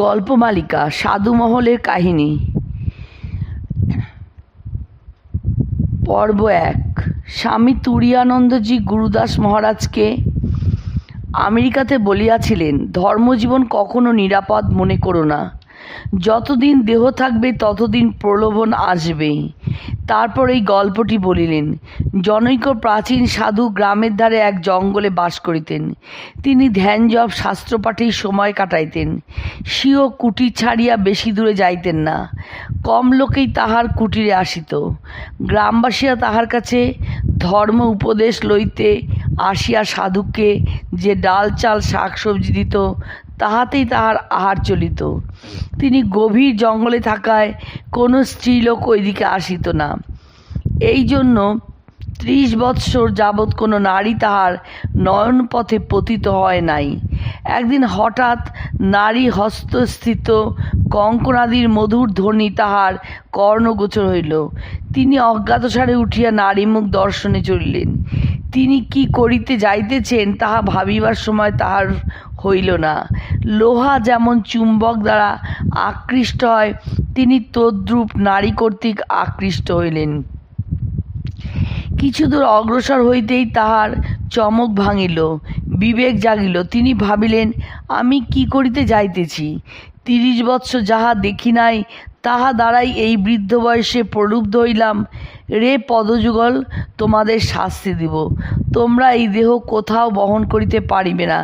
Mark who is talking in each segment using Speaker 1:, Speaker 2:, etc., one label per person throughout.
Speaker 1: গল্পমালিকা সাধুমহলের কাহিনী। পর্ব এক, স্বামী তুরিয়ানন্দজি গুরুদাস মহারাজকে আমেরিকাতে বলিয়াছিলেন, ধর্মজীবন কখনো নিরাপদ মনে করো না। যতদিন দেহ থাকবে, ততদিন প্রলোভন আসবেই। তারপর এই গল্পটি বলিলেন, জনৈক প্রাচীন সাধু গ্রামের ধারে এক জঙ্গলে বাস করিতেন। তিনি ধ্যান জপ শাস্ত্রপাঠেই সময় কাটাইতেন। স্বীয় কুটির ছাড়িয়া বেশি দূরে যাইতেন না। কম লোকেই তাহার কুটিরে আসিত। গ্রামবাসীরা তাহার কাছে ধর্ম উপদেশ লইতে আসিয়া সাধুকে যে ডাল, চাল, শাক, সবজি দিত তাহাতেই তাহার আহার চলিত। তিনি গভীর জঙ্গলে থাকায় কোনো স্ত্রীলোক ওইদিকে আসিত না। এই জন্য ত্রিশ বৎসর যাবৎ কোনো নারী তাহার নয়নপথে পতিত হয় নাই। একদিন হঠাৎ নারী হস্তস্থিত কঙ্কনাদির মধুর ধ্বনি তাহার কর্ণগোচর হইল। তিনি অজ্ঞাতসারে উঠিয়া নারী মুখ দর্শনে চলিলেন। তিনি কি করিতে যাইতেছেন তাহা ভাবিবার সময় তাহার হইল না। লোহা যেমন চুম্বক দ্বারা আকৃষ্ট হয়, তিনি তদ্রূপ নারী কর্তৃক আকৃষ্ট হইলেন। কিছু দূর অগ্রসর হইতেই তাহার চমক ভাঙিল। বিবেক জাগিল। তিনি ভাবিলেন, আমি কি করিতে যাইতেছি? তিরিশ বৎসর যাহা দেখি নাই, তাহা দ্বারাই এই বৃদ্ধ বয়সে প্রলুব্ধ হইলাম। রে পদযুগল, তোমাদের শাস্তি দিব। তোমরা এই দেহ কোথাও বহন করিতে পারিবে না।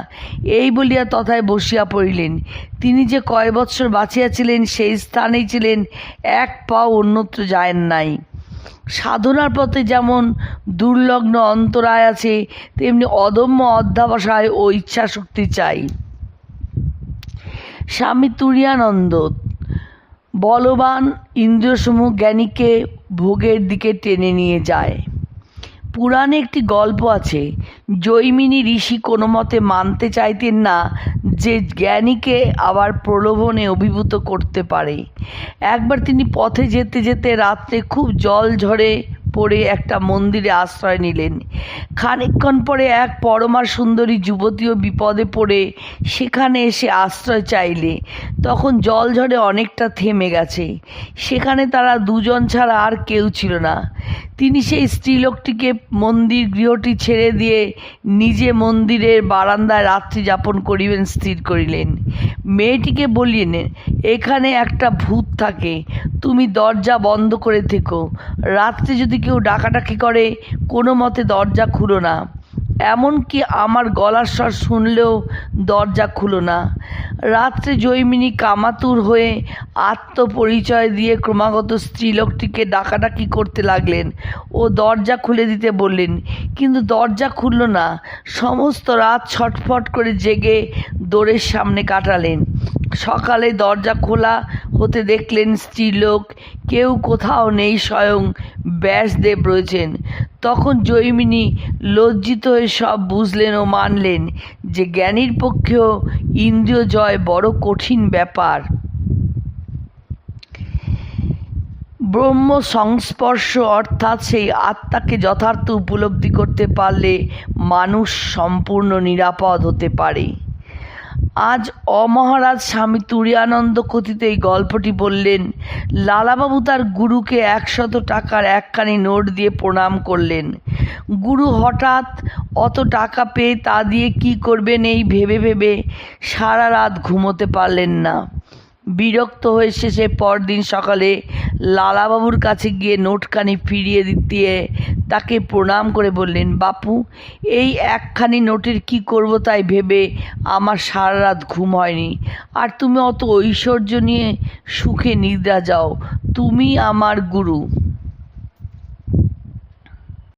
Speaker 1: এই বলিয়া তথায় বসিয়া পড়িলেন। তিনি যে কয় বৎসর বাঁচিয়াছিলেন, সেই স্থানেই ছিলেন, এক পাও অন্যত্র যায় নাই। সাধনার পথে যেমন দুর্লগ্ন অন্তরায় আছে, তেমনি অদম্য অধ্যাবসায় ও ইচ্ছা শক্তি চাই। স্বামী তুরিয়ানন্দ, বলবান ইন্দ্রসমূহ জ্ঞানীকে ভোগের দিকে টেনে নিয়ে যায়। পুরাণে একটি গল্প আছে, জৈমিনী ঋষি কোনো মতে মানতে চাইতেন না যে জ্ঞানীকে আবার প্রলোভনে অভিভূত করতে পারে। একবার তিনি পথে যেতে যেতে রাত্রে খুব জল ঝরে পড়ে একটা মন্দিরে আশ্রয় নিলেন। খানিকক্ষণ পরে এক পরমা সুন্দরী যুবতীও বিপদে পড়ে সেখানে এসে আশ্রয় চাইলে। তখন জল ঝড়ে অনেকটা থেমে গেছে। সেখানে তারা দুজন ছাড়া আর কেউ ছিল না। তিনি সেই স্ত্রীলোকটিকে মন্দির গৃহটি ছেড়ে দিয়ে নিজে মন্দিরের বারান্দায় রাত্রি যাপন করিবেন, স্থির করিলেন। মেয়েটিকে বলিলেন, এখানে একটা ভূত থাকে। তুমি দরজা বন্ধ করে থেকো। রাত্রে যদি কেউ ডাকাডাকি করে, কোনো মতে দরজা খুলো না। এমনকি আমার গলার স্বর শুনলেও দরজা খুলো না। রাত্রে জৈমিনী কামাতুর হয়ে আত্মপরিচয় দিয়ে ক্রমাগত স্ত্রীলোকটিকে ডাকাডাকি করতে লাগলেন। ও দরজা খুলে দিতে বললেন, কিন্তু দরজা খুলল না। সমস্ত রাত ছটফট করে জেগে দোরের সামনে কাটালেন। সকালে দরজা খোলা হতে দেখলেন স্ত্রীলোক কেউ কোথাও নেই, স্বয়ং ব্যাসদেব রয়েছেন। তখন জৈমিনী লজ্জিত হয়ে সব বুঝলেন ও মানলেন যে জ্ঞানীর পক্ষেও ইন্দ্রিয় জয় বড় কঠিন ব্যাপার। ব্রহ্ম সংস্পর্শ অর্থাৎ সেই আত্মাকে যথার্থ উপলব্ধি করতে পারলে মানুষ সম্পূর্ণ নিরাপদ হতে পারে। আজ অমহারাজ স্বামী তুরিয়ানন্দ কথিত এই গল্পটি বললেন, লালাবাবু তার গুরুকে একশত টাকার একখানি নোট দিয়ে প্রণাম করলেন। গুরু হঠাৎ, অত টাকা পেয়ে তা দিয়ে কি করবেন এই ভেবে ভেবে সারা রাত ঘুমোতে পারলেন না। বিরক্ত হয়ে শেষে পরদিন সকালে লালাবাবুর কাছে গিয়ে নোটখানি ফিরিয়ে দিতে তাকে প্রণাম করে বললেন, বাপু, এই একখানি নোটের কি করব তাই ভেবে আমার সারা রাত ঘুম হয়নি। আর তুমি অত ঐশ্বর্য নিয়ে সুখে নিদ্রা যাও। তুমি আমার গুরু।